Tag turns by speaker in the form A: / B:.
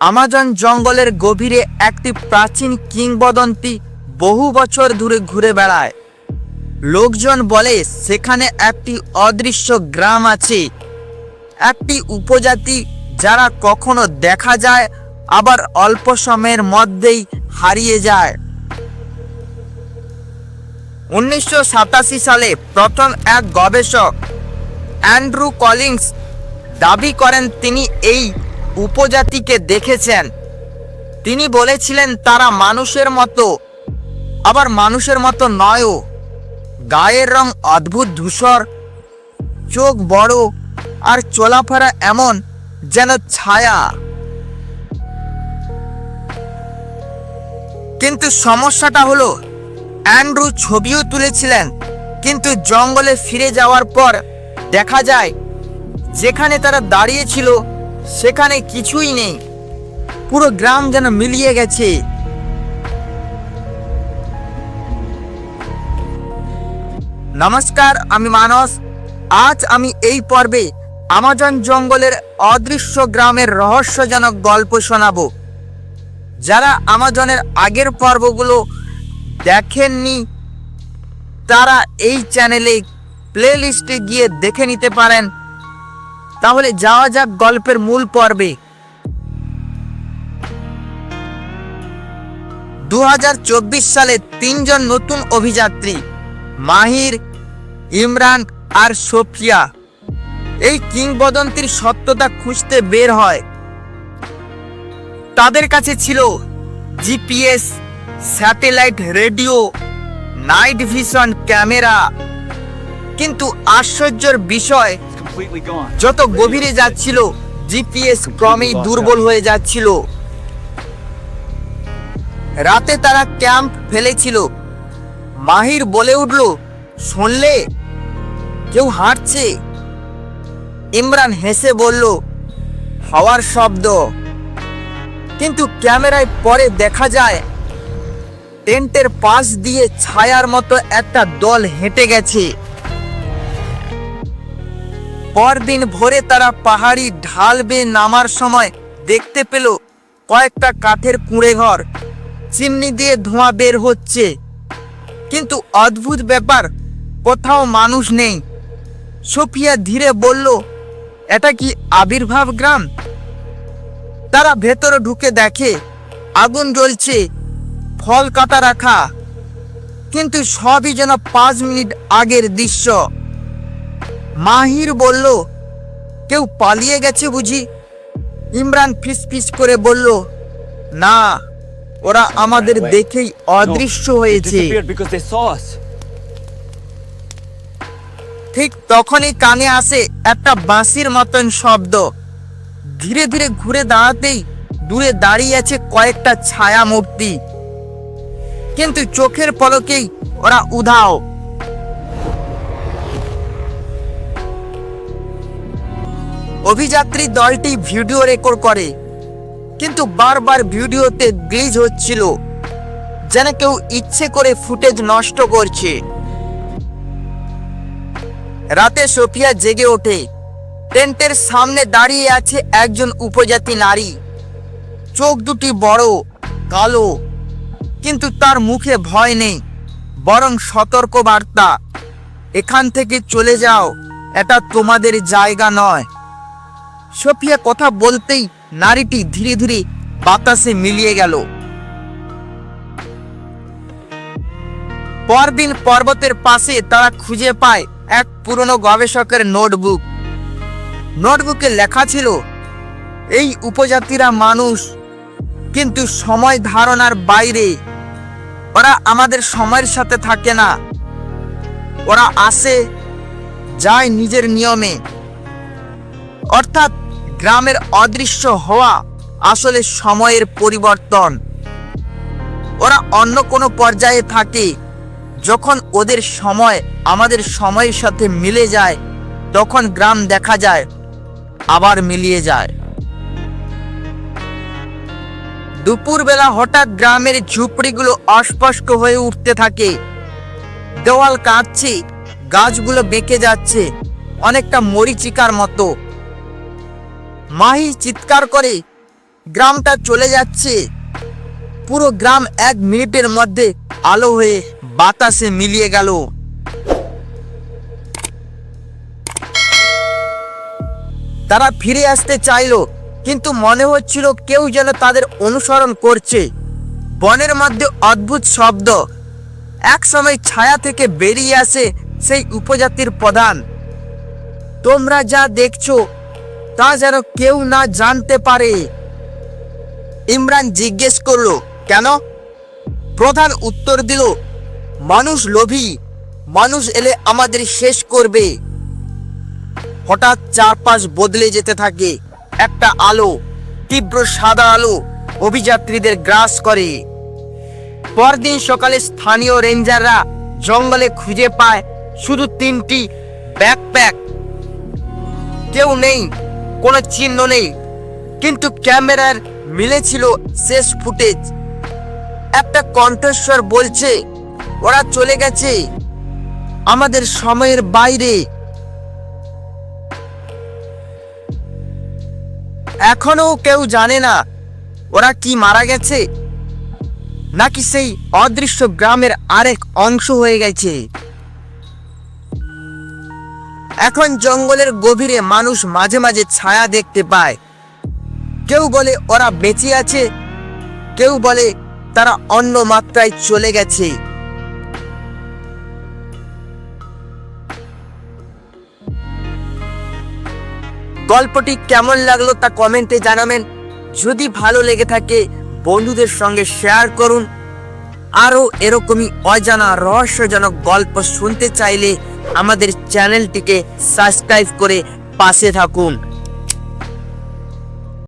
A: Amazon জঙ্গলের গভীরে একটি প্রাচীন কিংবদন্তি বহু বছর ধরে ঘুরে বেড়ায়। লোকজন বলে, সেখানে একটি অদৃশ্য গ্রাম আছে। একটি উপজাতি যারা কখনো দেখা যায়, আবার অল্প সময়ের মধ্যেই হারিয়ে যায়। উনিশশো সাতাশি সালে প্রথম এক গবেষক অ্যান্ড্রু কলিংস দাবি করেন, তিনি এই উপজাতিকে দেখেছেন। তিনি বলেছিলেন, তারা মানুষের মতো, আবার মানুষের মতো নয়ও। গায়ের রং অদ্ভুত, ধূসর, চোখ বড়, আর চলাফেরা এমন যেন ছায়া। কিন্তু সমস্যাটা হলো, অ্যান্ড্রু ছবিও তুলেছিলেন, কিন্তু জঙ্গলে ফিরে যাওয়ার পর দেখা যায়, যেখানে তারা দাঁড়িয়েছিল সেখানে কিছুই নেই। পুরো গ্রাম যেন মিলিয়ে গেছে। নমস্কার, আমি মানস। আজ আমি এই পর্বে আমাজন জঙ্গলের অদৃশ্য গ্রামের রহস্যজনক গল্প শোনাবো। যারা আমাজনের আগের পর্বগুলো দেখেননি, তারা এই চ্যানেলে প্লে লিস্টে গিয়ে দেখে নিতে পারেন। তাহলে যাওয়া যাক গল্পের মূল পর্বে দুহাজার চব্বিশ সালে তিনজন নতুন অভিযাত্রী, মাহির, ইমরান আর সোফিয়া, এই কিংবদন্তির সত্যতা খুঁজতে বের হয় তাদের কাছে ছিল GPS, satellite radio, night vision camera কিন্তু আশ্চর্যের বিষয়. যত গভীরে যাচ্ছিল জিপিএস ক্রমেই দুর্বল হয়ে যাচ্ছিল। রাতে তারা ক্যাম্প ফেলেছিল। মাহির বলে উঠল, শুনলে? কেউ হাঁটছে? ইমরান হেসে বলল, হাওয়ার শব্দ। কিন্তু ক্যামেরায় পরে দেখা যায়, টেন্টের পাশ দিয়ে ছায়ার মতো একটা দল হেঁটে গেছে। পরদিন ভোরে তারা পাহাড়ি ঢাল বেয়ে নামার সময় দেখতে পেল কয়েকটা কাঠের কুঁড়ে ঘর। চিমনি দিয়ে ধোঁয়া বের হচ্ছে। কিন্তু অদ্ভুত ব্যাপার, কোথাও মানুষ নেই। সোফিয়া ধীরে বলল, এটা কি আবির্ভাব গ্রাম? তারা ভেতরে ঢুকে দেখে আগুন জ্বলছে, ফল কাটা রাখা। কিন্তু সবই যেন পাঁচ মিনিট আগের দৃশ্য। মাহির বলল কেউ পালিয়ে গেছে বুঝি? ইমরান ফিস ফিস করে বলল না ওরা আমাদের দেখেই অদৃশ্য হয়েছে. ঠিক তখনই কানে আসে একটা বাঁশির মতন শব্দ। ধীরে ধীরে ঘুরে দাঁড়াতেই দূরে দাঁড়িয়ে আছে কয়েকটা ছায়া মূর্তি কিন্তু চোখের পলকেই ওরা উধাও। অভিযাত্রী দলটি ভিডিও রেকর্ড করে, কিন্তু বারবার ভিডিওতে গ্লিজ হচ্ছিল, যেন কেউ ইচ্ছে করে ফুটেজ নষ্ট করছে। রাতে সোফিয়া জেগে ওঠে। টেন্টের সামনে দাঁড়িয়ে আছে একজন উপজাতি নারী। চোখ দুটি বড়, কালো, কিন্তু তার মুখে ভয় নেই, বরং সতর্ক বার্তা এখান থেকে চলে যাও, এটা তোমাদের জায়গা নয়। সোফিয়া কথা বলতেই নারীটি ধীরে ধীরে বাতাসে মিলিয়ে গেল। পরদিন পর্বতের পাশে তারা খুঁজে পায় এক পুরনো গবেষকের নোটবুক। নোটবুকে লেখা ছিল, এই উপজাতিরা মানুষ, কিন্তু সময় ধারণার বাইরে। ওরা আমাদের সময়ের সাথে থাকে না। ওরা আসে যায় নিজের নিয়মে। অর্থাৎ গ্রামের অদৃশ্য হওয়া আসলে সময়ের পরিবর্তন। ওরা অন্য কোনো পর্যায়ে থাকে। যখন ওদের সময় আমাদের সময়ের সাথে মিলে যায়, তখন গ্রাম দেখা যায়, আবার মিলিয়ে যায়। দুপুরবেলা হঠাৎ গ্রামের ঝুপড়িগুলো অস্পষ্ট হয়ে উঠতে থাকে। দেওয়াল কাঁদছে গাছগুলো বেঁকে যাচ্ছে, অনেকটা মরিচিকার মতো। মাহি চিৎকার করে, গ্রামটা চলে যাচ্ছে। পুরো গ্রাম এক মিনিটের মধ্যে আলো হয়ে বাতাসে মিলিয়ে গেল। তারা ফিরে আসতে চাইলো, কিন্তু মনে হচ্ছিল কেউ যেন তাদের অনুসরণ করছে। বনের মধ্যে অদ্ভুত শব্দ। এক সময় ছায়া থেকে বেরিয়ে আসে সেই উপজাতির প্রধান। তোমরা যা দেখছ তা যেন কেউ না জানতে পারে। ইমরান জিজ্ঞেস করল, কেন? প্রধান উত্তর দিল, মানুষ লোভী, মানুষ এলে আমাদের শেষ করবে। হঠাৎ চারপাশ বদলে যেতে থাকে, একটা আলো, তীব্র সাদা আলো, অভিযাত্রীদের গ্রাস করে। পরদিন সকালে স্থানীয় রেঞ্জাররা জঙ্গলে খুঁজে পায় শুধু তিনটি ব্যাকপ্যাক। কেউ নেই কোনো চিহ্ন নেই। কিন্তু ক্যামেরার মিলেছিল শেষ ফুটেজ। একটা কণ্ঠস্বর বলছে, ওরা চলে গেছে। আমাদের সময়ের বাইরে। এখনও কেউ জানে না, ওরা কি মারা গেছে? নাকি সেই অদৃশ্য গ্রামের আরেক অংশ হয়ে গেছে? এখন জঙ্গলের গভীরে মানুষ মাঝে মাঝে ছায়া দেখতে পায়। কেউ বলে ওরা বেঁচে আছে, কেউ বলে তারা অন্য মাত্রায় চলে গেছে। গল্পটি কেমন লাগল তা কমেন্টে জানাবেন। যদি ভালো লেগে থাকে, বন্ধুদের সঙ্গে শেয়ার করুন। আরও এরকমই অজানা রহস্যজনক গল্প শুনতে চাইলে আমাদের চ্যানেলটিকে সাবস্ক্রাইব করে পাশে থাকুন।